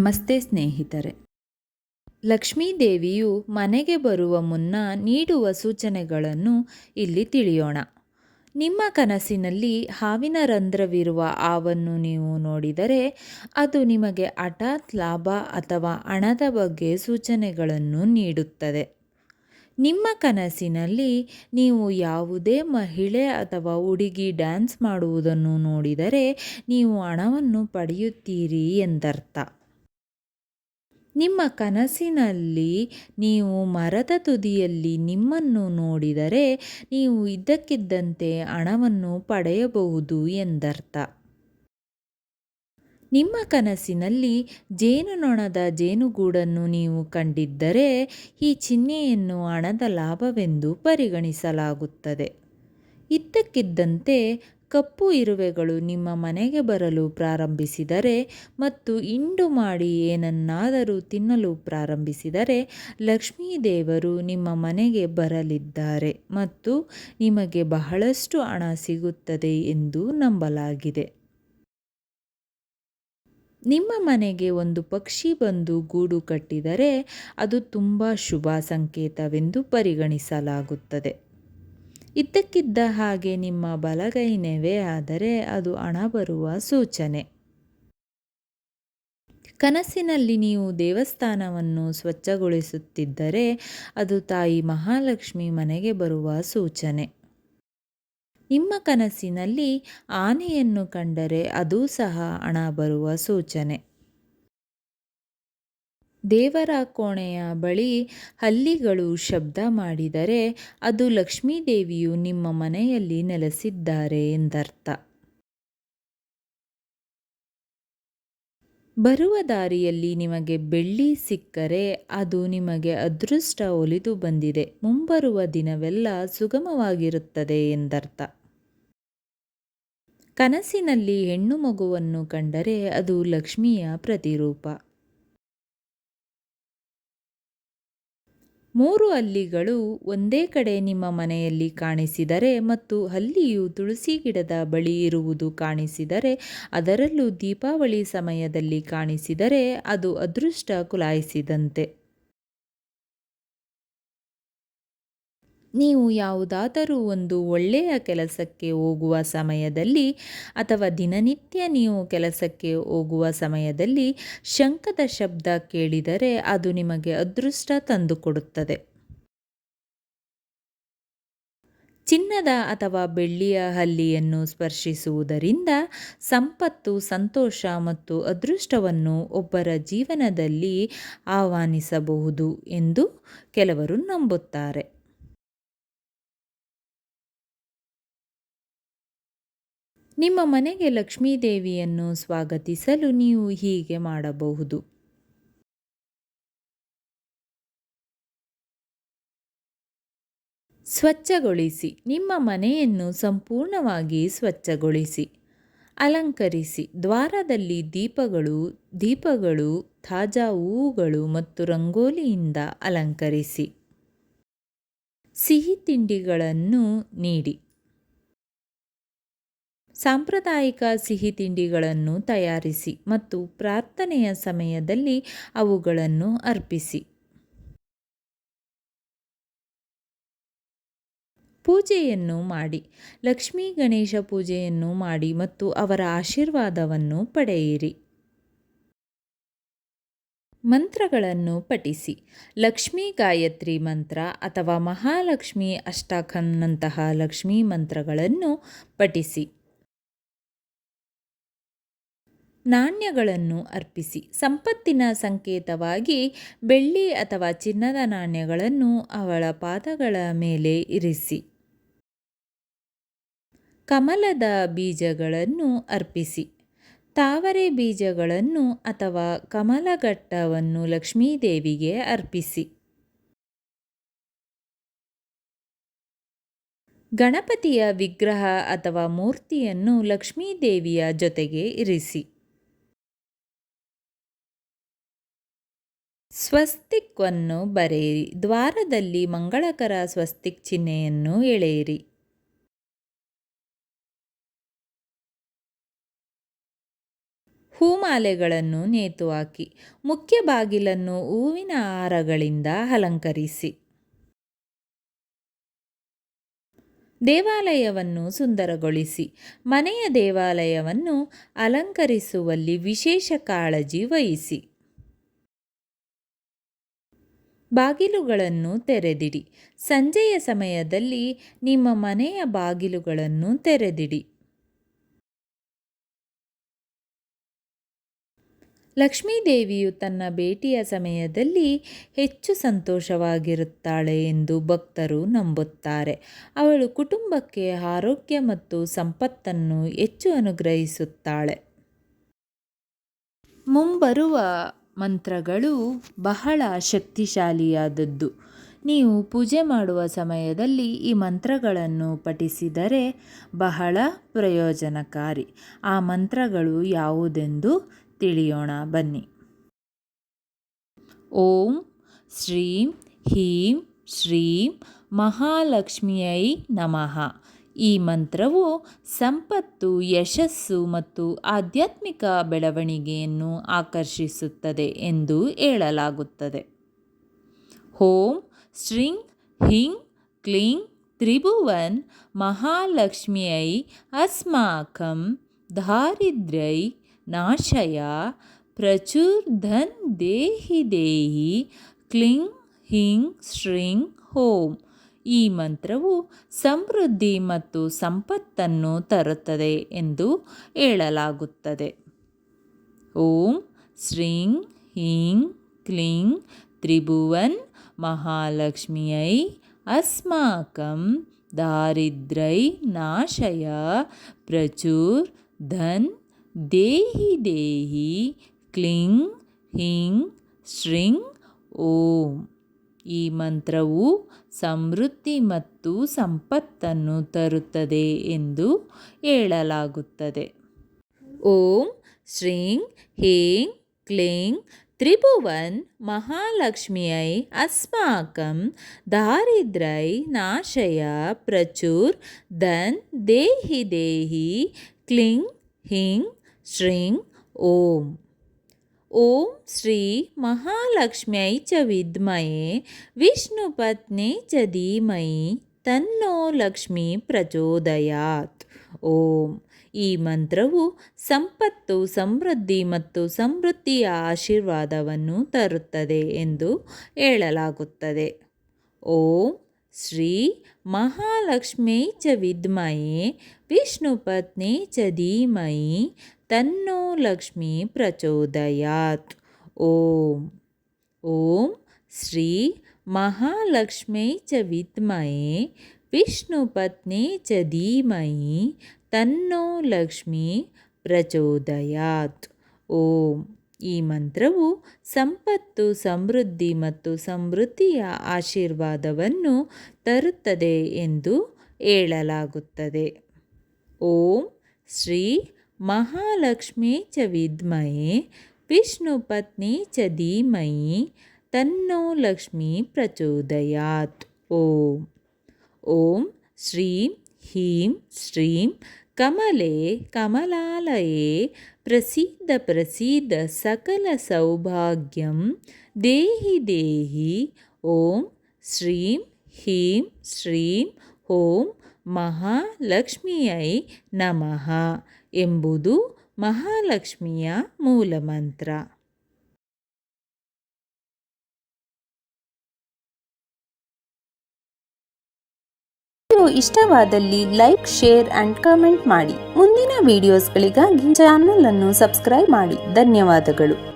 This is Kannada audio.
ನಮಸ್ತೆ ಸ್ನೇಹಿತರೆ. ಲಕ್ಷ್ಮೀದೇವಿಯು ಮನೆಗೆ ಬರುವ ಮುನ್ನ ನೀಡುವ ಸೂಚನೆಗಳನ್ನು ಇಲ್ಲಿ ತಿಳಿಯೋಣ. ನಿಮ್ಮ ಕನಸಿನಲ್ಲಿ ಹಾವಿನ ರಂಧ್ರವಿರುವ ಹಾವನ್ನು ನೀವು ನೋಡಿದರೆ ಅದು ನಿಮಗೆ ಹಠಾತ್ ಲಾಭ ಅಥವಾ ಹಣದ ಬಗ್ಗೆ ಸೂಚನೆಗಳನ್ನು ನೀಡುತ್ತದೆ. ನಿಮ್ಮ ಕನಸಿನಲ್ಲಿ ನೀವು ಯಾವುದೇ ಮಹಿಳೆ ಅಥವಾ ಹುಡುಗಿ ಡ್ಯಾನ್ಸ್ ಮಾಡುವುದನ್ನು ನೋಡಿದರೆ ನೀವು ಹಣವನ್ನು ಪಡೆಯುತ್ತೀರಿ ಎಂದರ್ಥ. ನಿಮ್ಮ ಕನಸಿನಲ್ಲಿ ನೀವು ಮರದ ತುದಿಯಲ್ಲಿ ನಿಮ್ಮನ್ನು ನೋಡಿದರೆ ನೀವು ಇದ್ದಕ್ಕಿದ್ದಂತೆ ಹಣವನ್ನು ಪಡೆಯಬಹುದು ಎಂದರ್ಥ. ನಿಮ್ಮ ಕನಸಿನಲ್ಲಿ ಜೇನುನೊಣದ ಜೇನುಗೂಡನ್ನು ನೀವು ಕಂಡಿದ್ದರೆ ಈ ಚಿಹ್ನೆಯನ್ನು ಹಣದ ಲಾಭವೆಂದು ಪರಿಗಣಿಸಲಾಗುತ್ತದೆ. ಇದ್ದಕ್ಕಿದ್ದಂತೆ ಕಪ್ಪು ಇರುವೆಗಳು ನಿಮ್ಮ ಮನೆಗೆ ಬರಲು ಪ್ರಾರಂಭಿಸಿದರೆ ಮತ್ತು ಇಂಡು ಮಾಡಿ ಏನನ್ನಾದರೂ ತಿನ್ನಲು ಪ್ರಾರಂಭಿಸಿದರೆ ಲಕ್ಷ್ಮೀದೇವರು ನಿಮ್ಮ ಮನೆಗೆ ಬರಲಿದ್ದಾರೆ ಮತ್ತು ನಿಮಗೆ ಬಹಳಷ್ಟು ಹಣ ಸಿಗುತ್ತದೆ ಎಂದು ನಂಬಲಾಗಿದೆ. ನಿಮ್ಮ ಮನೆಗೆ ಒಂದು ಪಕ್ಷಿ ಬಂದು ಗೂಡು ಕಟ್ಟಿದರೆ ಅದು ತುಂಬ ಶುಭ ಸಂಕೇತವೆಂದು ಪರಿಗಣಿಸಲಾಗುತ್ತದೆ. ಇದ್ದಕ್ಕಿದ್ದ ಹಾಗೆ ನಿಮ್ಮ ಬಲಗೈ ನೆವೆ ಆದರೆ ಅದು ಹಣ ಬರುವ ಸೂಚನೆ. ಕನಸಿನಲ್ಲಿ ನೀವು ದೇವಸ್ಥಾನವನ್ನು ಸ್ವಚ್ಛಗೊಳಿಸುತ್ತಿದ್ದರೆ ಅದು ತಾಯಿ ಮಹಾಲಕ್ಷ್ಮಿ ಮನೆಗೆ ಬರುವ ಸೂಚನೆ. ನಿಮ್ಮ ಕನಸಿನಲ್ಲಿ ಆನೆಯನ್ನು ಕಂಡರೆ ಅದೂ ಸಹ ಹಣ ಬರುವ ಸೂಚನೆ. ದೇವರ ಕೋಣೆಯ ಬಳಿ ಹಲ್ಲಿಗಳು ಶಬ್ದ ಮಾಡಿದರೆ, ಅದು ಲಕ್ಷ್ಮೀದೇವಿಯು ನಿಮ್ಮ ಮನೆಯಲ್ಲಿ ನೆಲೆಸಿದ್ದಾರೆ ಎಂದರ್ಥ. ಬರುವ ದಾರಿಯಲ್ಲಿ ನಿಮಗೆ ಬೆಳ್ಳಿ ಸಿಕ್ಕರೆ, ಅದು ನಿಮಗೆ ಅದೃಷ್ಟ ಒಲಿದು ಬಂದಿದೆ. ಮುಂಬರುವ ದಿನವೆಲ್ಲ ಸುಗಮವಾಗಿರುತ್ತದೆ ಎಂದರ್ಥ. ಕನಸಿನಲ್ಲಿ ಹೆಣ್ಣು ಮಗುವನ್ನು ಕಂಡರೆ ಅದು ಲಕ್ಷ್ಮಿಯ ಪ್ರತಿರೂಪ. ಮೂರು ಹಲ್ಲಿಗಳು ಒಂದೇ ಕಡೆ ನಿಮ್ಮ ಮನೆಯಲ್ಲಿ ಕಾಣಿಸಿದರೆ ಮತ್ತು ಹಲ್ಲಿಯು ತುಳಸಿ ಗಿಡದ ಬಳಿ ಇರುವುದು ಕಾಣಿಸಿದರೆ, ಅದರಲ್ಲೂ ದೀಪಾವಳಿ ಸಮಯದಲ್ಲಿ ಕಾಣಿಸಿದರೆ ಅದು ಅದೃಷ್ಟ ಕುಲಾಯಿಸಿದಂತೆ. ನೀವು ಯಾವುದಾದರೂ ಒಂದು ಒಳ್ಳೆಯ ಕೆಲಸಕ್ಕೆ ಹೋಗುವ ಸಮಯದಲ್ಲಿ ಅಥವಾ ದಿನನಿತ್ಯ ನೀವು ಕೆಲಸಕ್ಕೆ ಹೋಗುವ ಸಮಯದಲ್ಲಿ ಶಂಕದ ಶಬ್ದ ಕೇಳಿದರೆ ಅದು ನಿಮಗೆ ಅದೃಷ್ಟ ತಂದುಕೊಡುತ್ತದೆ. ಚಿನ್ನದ ಅಥವಾ ಬೆಳ್ಳಿಯ ಹಲ್ಲಿಯನ್ನು ಸ್ಪರ್ಶಿಸುವುದರಿಂದ ಸಂಪತ್ತು, ಸಂತೋಷ ಮತ್ತು ಅದೃಷ್ಟವನ್ನು ಒಬ್ಬರ ಜೀವನದಲ್ಲಿ ಆಹ್ವಾನಿಸಬಹುದು ಎಂದು ಕೆಲವರು ನಂಬುತ್ತಾರೆ. ನಿಮ್ಮ ಮನೆಗೆ ಲಕ್ಷ್ಮೀದೇವಿಯನ್ನು ಸ್ವಾಗತಿಸಲು ನೀವು ಹೀಗೆ ಮಾಡಬಹುದು. ಸ್ವಚ್ಛಗೊಳಿಸಿ. ನಿಮ್ಮ ಮನೆಯನ್ನು ಸಂಪೂರ್ಣವಾಗಿ ಸ್ವಚ್ಛಗೊಳಿಸಿ. ಅಲಂಕರಿಸಿ. ದ್ವಾರದಲ್ಲಿ ದೀಪಗಳು ದೀಪಗಳು, ತಾಜಾ ಹೂವುಗಳು ಮತ್ತು ರಂಗೋಲಿಯಿಂದ ಅಲಂಕರಿಸಿ. ಸಿಹಿ ತಿಂಡಿಗಳನ್ನು ನೀಡಿ. ಸಾಂಪ್ರದಾಯಿಕ ಸಿಹಿ ತಿಂಡಿಗಳನ್ನು ತಯಾರಿಸಿ ಮತ್ತು ಪ್ರಾರ್ಥನೆಯ ಸಮಯದಲ್ಲಿ ಅವುಗಳನ್ನು ಅರ್ಪಿಸಿ. ಪೂಜೆಯನ್ನು ಮಾಡಿ, ಲಕ್ಷ್ಮೀ ಗಣೇಶ ಪೂಜೆಯನ್ನು ಮಾಡಿ ಮತ್ತು ಅವರ ಆಶೀರ್ವಾದವನ್ನು ಪಡೆಯಿರಿ. ಮಂತ್ರಗಳನ್ನು ಪಠಿಸಿ, ಲಕ್ಷ್ಮೀ ಗಾಯತ್ರಿ ಮಂತ್ರ ಅಥವಾ ಮಹಾಲಕ್ಷ್ಮಿ ಅಷ್ಟಾಖನ್ನಂತಹ ಲಕ್ಷ್ಮೀ ಮಂತ್ರಗಳನ್ನು ಪಠಿಸಿ. ನಾಣ್ಯಗಳನ್ನು ಅರ್ಪಿಸಿ ಸಂಪತ್ತಿನ ಸಂಕೇತವಾಗಿ ಬೆಳ್ಳಿ ಅಥವಾ ಚಿನ್ನದ ನಾಣ್ಯಗಳನ್ನು ಅವಳ ಪಾದಗಳ ಮೇಲೆ ಇರಿಸಿ. ಕಮಲದ ಬೀಜಗಳನ್ನು ಅರ್ಪಿಸಿ. ತಾವರೆ ಬೀಜಗಳನ್ನು ಅಥವಾ ಕಮಲಘಟ್ಟವನ್ನು ಲಕ್ಷ್ಮೀದೇವಿಗೆ ಅರ್ಪಿಸಿ. ಗಣಪತಿಯ ವಿಗ್ರಹ ಅಥವಾ ಮೂರ್ತಿಯನ್ನು ಲಕ್ಷ್ಮೀದೇವಿಯ ಜೊತೆಗೆ ಇರಿಸಿ. ಸ್ವಸ್ತಿಕ್ವನ್ನು ಬರೆಯಿರಿ. ದ್ವಾರದಲ್ಲಿ ಮಂಗಳಕರ ಸ್ವಸ್ತಿಕ್ ಚಿಹ್ನೆಯನ್ನು ಎಳೆಯಿರಿ. ಹೂಮಾಲೆಗಳನ್ನು ನೇತು ಹಾಕಿ ಮುಖ್ಯ ಬಾಗಿಲನ್ನು ಹೂವಿನ ಹಾರಗಳಿಂದ ಅಲಂಕರಿಸಿ. ದೇವಾಲಯವನ್ನು ಸುಂದರಗೊಳಿಸಿ, ಮನೆಯ ದೇವಾಲಯವನ್ನು ಅಲಂಕರಿಸುವಲ್ಲಿ ವಿಶೇಷ ಕಾಳಜಿ ವಹಿಸಿ. ಬಾಗಿಲುಗಳನ್ನು ತೆರೆದಿಡಿ. ಸಂಜೆಯ ಸಮಯದಲ್ಲಿ ನಿಮ್ಮ ಮನೆಯ ಬಾಗಿಲುಗಳನ್ನು ತೆರೆದಿಡಿ. ಲಕ್ಷ್ಮೀದೇವಿಯು ತನ್ನ ಭೇಟಿಯ ಸಮಯದಲ್ಲಿ ಹೆಚ್ಚು ಸಂತೋಷವಾಗಿರುತ್ತಾಳೆ ಎಂದು ಭಕ್ತರು ನಂಬುತ್ತಾರೆ. ಅವಳು ಕುಟುಂಬಕ್ಕೆ ಆರೋಗ್ಯ ಮತ್ತು ಸಂಪತ್ತನ್ನು ಹೆಚ್ಚು ಅನುಗ್ರಹಿಸುತ್ತಾಳೆ. ಮುಂಬರುವ ಮಂತ್ರಗಳು ಬಹಳ ಶಕ್ತಿಶಾಲಿಯಾದದ್ದು. ನೀವು ಪೂಜೆ ಮಾಡುವ ಸಮಯದಲ್ಲಿ ಈ ಮಂತ್ರಗಳನ್ನು ಪಠಿಸಿದರೆ ಬಹಳ ಪ್ರಯೋಜನಕಾರಿ. ಆ ಮಂತ್ರಗಳು ಯಾವುದೆಂದು ತಿಳಿಯೋಣ, ಬನ್ನಿ. ಓಂ ಶ್ರೀಂ ಹೀಂ ಶ್ರೀಂ ಮಹಾಲಕ್ಷ್ಮಿಯೈ ನಮಃ. ಈ ಮಂತ್ರವು ಸಂಪತ್ತು, ಯಶಸ್ಸು ಮತ್ತು ಆಧ್ಯಾತ್ಮಿಕ ಬೆಳವಣಿಗೆಯನ್ನು ಆಕರ್ಷಿಸುತ್ತದೆ ಎಂದು ಹೇಳಲಾಗುತ್ತದೆ. ಹೋಂ ಸ್ಟ್ರಿಂಗ್ ಹಿಂಗ್ ಕ್ಲೀಂಗ್ ತ್ರಿಭುವನ್ ಮಹಾಲಕ್ಷ್ಮಿಯೈ ಅಸ್ಮಾಕಂ ದಾರಿದ್ರ್ಯೈ ನಾಶಯ ಪ್ರಚುರ್ಧನ್ ದೇಹಿ ದೇಹಿ ಕ್ಲಿಂ ಹಿಂಗ್ ಶ್ರೀಂ ಹೋಂ ಈ ಮಂತ್ರವು ಸಮೃದ್ಧಿ ಮತ್ತು ಸಂಪತ್ತನ್ನು ತರುತ್ತದೆ ಎಂದು ಹೇಳಲಾಗುತ್ತದೆ. ಓಂ ಶ್ರೀಂ ಹೀಂ ಕ್ಲೀಂ ತ್ರಿಭುವನ್ ಮಹಾಲಕ್ಷ್ಮಿಯೈ ಅಸ್ಮಾಕಂ ದಾರಿದ್ರೈ ನಾಶಯ ಪ್ರಚುರ್ ಧನ್ ದೇಹಿ ದೇಹಿ ಕ್ಲಿಂ ಹಿಂ ಶ್ರೀಂ ಓಂ. ಈ ಮಂತ್ರವು ಸಮೃದ್ಧಿ ಮತ್ತು ಸಂಪತ್ತನ್ನು ತರುತ್ತದೆ ಎಂದು ಹೇಳಲಾಗುತ್ತದೆ. ಓಂ ಶ್ರೀಂ ಹೀಂ ಕ್ಲೀಂ ತ್ರಿಭುವನ್ ಮಹಾಲಕ್ಷ್ಮಿಯೈ ಅಸ್ಮಾಕಂ ದಾರಿದ್ರೈ ನಾಶಯ ಪ್ರಚುರ್ ದನ್ ದೇಹಿ ದೇಹಿ ಕ್ಲಿಂ ಹಿಂ ಶ್ರೀಂ ಓಂ. ಓಂ ಶ್ರೀ ಮಹಾಲಕ್ಷ್ಮ್ಯೈ ಚ ವಿದ್ಮಯೇ ವಿಷ್ಣುಪತ್ನಿ ಚ ಧೀಮಯಿ ತನ್ನೋ ಲಕ್ಷ್ಮಿ ಪ್ರಚೋದಯಾತ್. ಓಂ. ಈ ಮಂತ್ರವು ಸಂಪತ್ತು, ಸಮೃದ್ಧಿ ಮತ್ತು ಸಮೃದ್ಧಿಯ ಆಶೀರ್ವಾದವನ್ನು ತರುತ್ತದೆ ಎಂದು ಹೇಳಲಾಗುತ್ತದೆ. ಓಂ ಶ್ರೀ ಮಹಾಲಕ್ಷ್ಮೀ ಚ ವಿದ್ಮಯೇ ವಿಷ್ಣುಪತ್ನಿ ಚ ಧೀಮಹಿ ತನ್ನೋ ಲಕ್ಷ್ಮೀ ಪ್ರಚೋದಯಾತ್ ಓಂ ಓಂ ಶ್ರೀ ಮಹಾಲಕ್ಷ್ಮೀ ಚ ವಿದ್ಮಯೇ ವಿಷ್ಣುಪತ್ನಿ ಚ ಧೀಮಹಿ ತನ್ನೋ ಲಕ್ಷ್ಮೀ ಪ್ರಚೋದಯಾತ್ ಓಂ ಈ ಮಂತ್ರವು ಸಂಪತ್ತು, ಸಮೃದ್ಧಿ ಮತ್ತು ಸಮೃದ್ಧಿಯ ಆಶೀರ್ವಾದವನ್ನು ತರುತ್ತದೆ ಎಂದು ಹೇಳಲಾಗುತ್ತದೆ. ಓಂ ಶ್ರೀ ಮಹಾಲಕ್ಷ್ಮೀ ಚ ವಿದ್ಮಯೇ ವಿಷ್ಣುಪತ್ನಿ ಚ ಧೀಮಯಿ ತನ್ನೋ ಲಕ್ಷ್ಮೀ ಪ್ರಚೋದಯಾತ್. ಓಂ. ಓಂ ಶ್ರೀಂ ಹೀಂ ಶ್ರೀಂ ಕಮಲೆ ಕಮಲಾಲಯೇ ಪ್ರಸೀದ ಪ್ರಸೀದ ಸಕಲ ಸೌಭಾಗ್ಯಂ ದೇಹಿ ದೇಹಿ ಓಂ ಶ್ರೀಂ ಹೀಂ ಶ್ರೀಂ ಓಂ ಮಹಾಲಕ್ಷ್ಮಿಯೈ ನಮಃ ಎಂಬುದು ಮಹಾಲಕ್ಷ್ಮಿಯ ಮೂಲಮಂತ್ರ ಇಷ್ಟವಾದಲ್ಲಿ ಲೈಕ್ ಶೇರ್ ಅಂಡ್ ಕಮೆಂಟ್ ಮಾಡಿ. ಮುಂದಿನ ವಿಡಿಯೋಸ್ಗಳಿಗಾಗಿ ಚಾನಲ್ ಅನ್ನು ಸಬ್ಸ್ಕ್ರೈಬ್ ಮಾಡಿ. ಧನ್ಯವಾದಗಳು.